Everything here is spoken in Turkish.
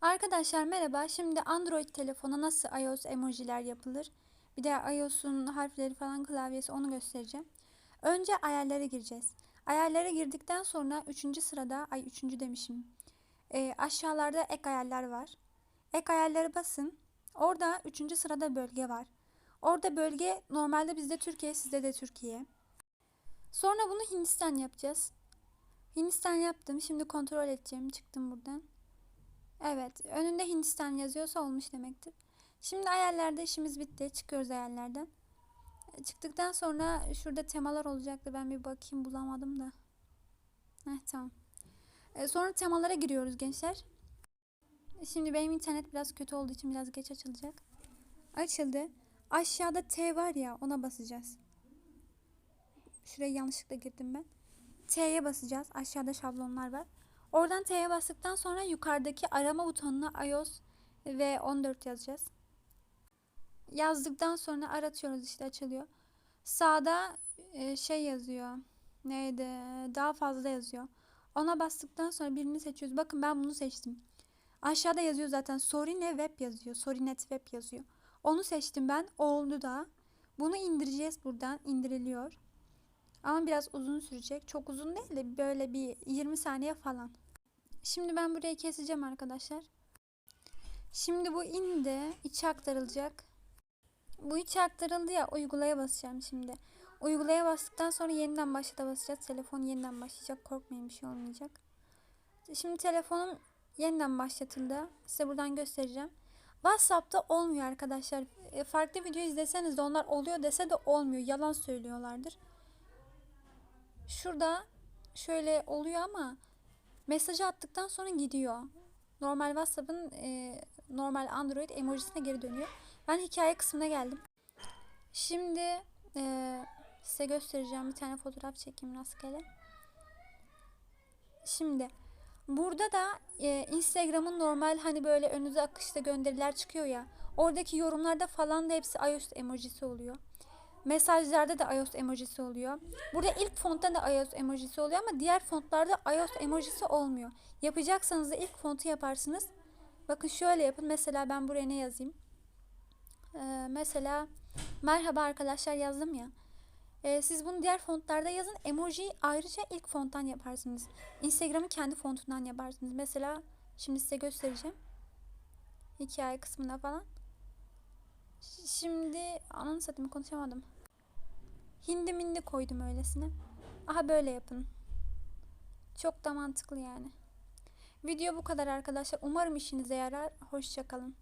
Arkadaşlar merhaba. Şimdi Android telefona nasıl iOS emojiler yapılır? Bir de iOS'un harfleri falan klavyesi onu göstereceğim. Önce ayarlara gireceğiz. Ayarlara girdikten sonra 3. sırada, ay 3. demişim. E, aşağılarda ek ayarlar var. Ek ayarlara basın. Orada 3. sırada bölge var. Orada bölge normalde bizde Türkiye, sizde de Türkiye. Sonra bunu Hindistan yapacağız. Hindistan yaptım. Şimdi kontrol edeceğim. Çıktım buradan. Evet. Önünde Hindistan yazıyorsa olmuş demektir. Şimdi ayarlarda işimiz bitti. Çıkıyoruz ayarlardan. E, Çıktıktan sonra şurada temalar olacaktı. Ben bir bakayım bulamadım da. Heh, tamam. E, sonra temalara giriyoruz gençler. Şimdi benim internet biraz kötü olduğu için biraz geç açılacak. Açıldı. Aşağıda T var ya ona basacağız. Şuraya yanlışlıkla girdim ben. T'ye basacağız. Aşağıda şablonlar var. Oradan T'ye bastıktan sonra yukarıdaki arama butonuna iOS ve 14 yazacağız. Yazdıktan sonra aratıyoruz işte açılıyor. Sağda e, şey yazıyor. Neydi? Daha fazla yazıyor. Ona bastıktan sonra birini seçiyoruz. Bakın ben bunu seçtim. Aşağıda yazıyor zaten. Sorine web yazıyor. Sorinet web yazıyor. Onu seçtim ben. Oldu da. Bunu indireceğiz buradan. İndiriliyor. Ama biraz uzun sürecek. Çok uzun değil de böyle bir 20 saniye falan. Şimdi ben burayı keseceğim arkadaşlar. Şimdi bu indi. içe aktarılacak. Bu içe aktarıldı ya uygulaya basacağım şimdi. Uygulaya bastıktan sonra yeniden başlata basacağız. Telefon yeniden başlayacak. Korkmayın bir şey olmayacak. Şimdi telefonum yeniden başlatıldı. Size buradan göstereceğim. WhatsApp'ta olmuyor arkadaşlar. E, Farklı video izleseniz de onlar oluyor dese de olmuyor. Yalan söylüyorlardır. Şurada şöyle oluyor ama mesajı attıktan sonra gidiyor. Normal WhatsApp'ın e, normal Android emojisine geri dönüyor. Ben hikaye kısmına geldim. Şimdi e, size göstereceğim bir tane fotoğraf çekeyim rastgele. Şimdi burada da e, Instagram'ın normal hani böyle önünüze akışta gönderiler çıkıyor ya. Oradaki yorumlarda falan da hepsi iOS emojisi oluyor. Mesajlarda da iOS emojisi oluyor. Burada ilk fontta da iOS emojisi oluyor ama diğer fontlarda iOS emojisi olmuyor. Yapacaksanız da ilk fontu yaparsınız. Bakın şöyle yapın. Mesela ben buraya ne yazayım? Ee, mesela merhaba arkadaşlar yazdım ya. Ee, siz bunu diğer fontlarda yazın. Emojiyi ayrıca ilk fonttan yaparsınız. Instagram'ın kendi fontundan yaparsınız. Mesela şimdi size göstereceğim. Hikaye kısmında falan. Şimdi ananı satayım konuşamadım. Hindi mindi koydum öylesine. Aha böyle yapın. Çok da mantıklı yani. Video bu kadar arkadaşlar. Umarım işinize yarar. Hoşçakalın.